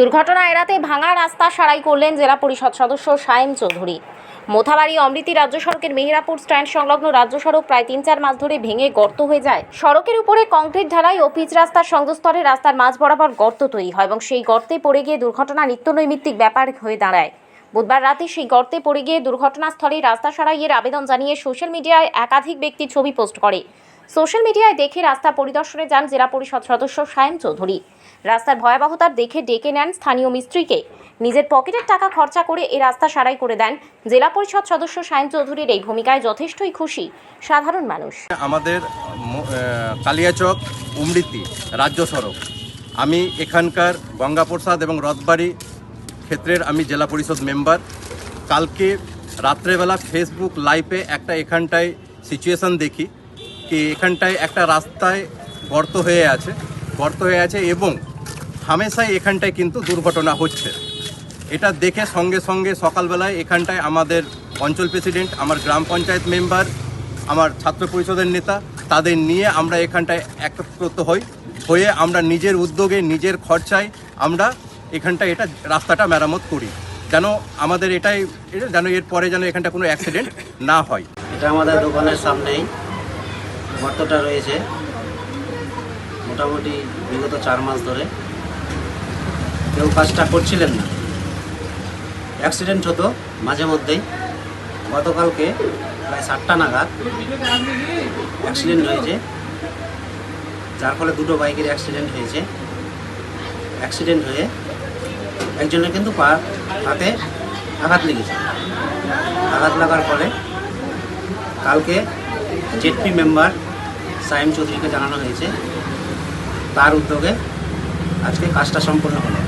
দুর্ঘটনা এড়াতে ভাঙা রাস্তা সারাই করলেন জেলা পরিষদ সদস্য সায়েম চৌধুরী। মোথাবাড়ি, অমৃতি রাজ্য সড়কের মেহেরাপুর স্ট্যান্ড সংলগ্ন রাজ্য সড়ক প্রায় তিন চার মাস ধরে ভেঙে গর্ত হয়ে যায়। সড়কের উপরে কংক্রিট ঢালাই ও পিচ রাস্তার সংযোগস্থলে রাস্তার মাঝ বরাবর গর্ত তৈরি হয় এবং সেই গর্তে পড়ে গিয়ে দুর্ঘটনা নিত্যনৈমিত্তিক ব্যাপার হয়ে দাঁড়ায়। বুধবার রাতে সেই গর্তে পড়ে গিয়ে দুর্ঘটনাস্থলে রাস্তা সারাইয়ের আবেদন জানিয়ে সোশ্যাল মিডিয়ায় একাধিক ব্যক্তি ছবি পোস্ট করে। সোশ্যাল মিডিয়ায় দেখে রাস্তা পরিদর্শনে যান জেলা পরিষদ সদস্য সায়েম চৌধুরী। রাস্তার ভয়াবহতার দেখে ডেকে নেন স্থানীয় মিস্ত্রিকে। নিজের পকেটের টাকা খরচা করে এ রাস্তা সারাই করে দেন জেলা পরিষদ সদস্য সায়েম চৌধুরীর। এই ভূমিকায় যথেষ্টই খুশি সাধারণ মানুষ। আমাদের কালিয়াচক উমৃতি রাজ্য সড়ক। আমি এখানকার গঙ্গাপ্রসাদ এবং রথবাড়ি ক্ষেত্রের আমি জেলা পরিষদ মেম্বার। কালকে রাত্রেবেলা ফেসবুক লাইভে একটা এখানটায় সিচুয়েশন দেখি। কি এখানটায় একটা রাস্তায় গর্ত হয়ে আছে, গর্ত হয়ে আছে এবং হামেশাই এখানটায় কিন্তু দুর্ঘটনা হচ্ছে। এটা দেখে সঙ্গে সঙ্গে সকালবেলায় এখানটায় আমাদের অঞ্চল প্রেসিডেন্ট, আমার গ্রাম পঞ্চায়েত মেম্বার, আমার ছাত্র পরিষদের নেতা, তাদের নিয়ে আমরা এখানটায় একত্রিত হই, হয়ে আমরা নিজের উদ্যোগে, নিজের খরচায় আমরা এখানটায় এটা রাস্তাটা মেরামত করি। যেন আমাদের এটাই, এটা যেন এর পরে যেন এখানটা কোনো অ্যাক্সিডেন্ট না হয়। এটা আমাদের দোকানের সামনেই। গর্তটা রয়েছে। মোটামুটি বিগত চার মাস ধরে। কেউ কাজটা করছিলেন না। অ্যাক্সিডেন্ট হতো মাঝে মধ্যেই। গতকালকে প্রায় সাতটা নাগাদ অ্যাক্সিডেন্ট হয়েছে। যার ফলে দুটো বাইকের অ্যাক্সিডেন্ট হয়েছে। অ্যাক্সিডেন্ট হয়ে একজনের কিন্তু পা, হাতে আঘাত লেগেছে। আঘাত লাগার ফলে কালকে জেডপি মেম্বার সাইম চৌধুরীকে জানানো হয়েছে। তার উদ্যোগে আজকে কাজটা সম্পূর্ণ হলো।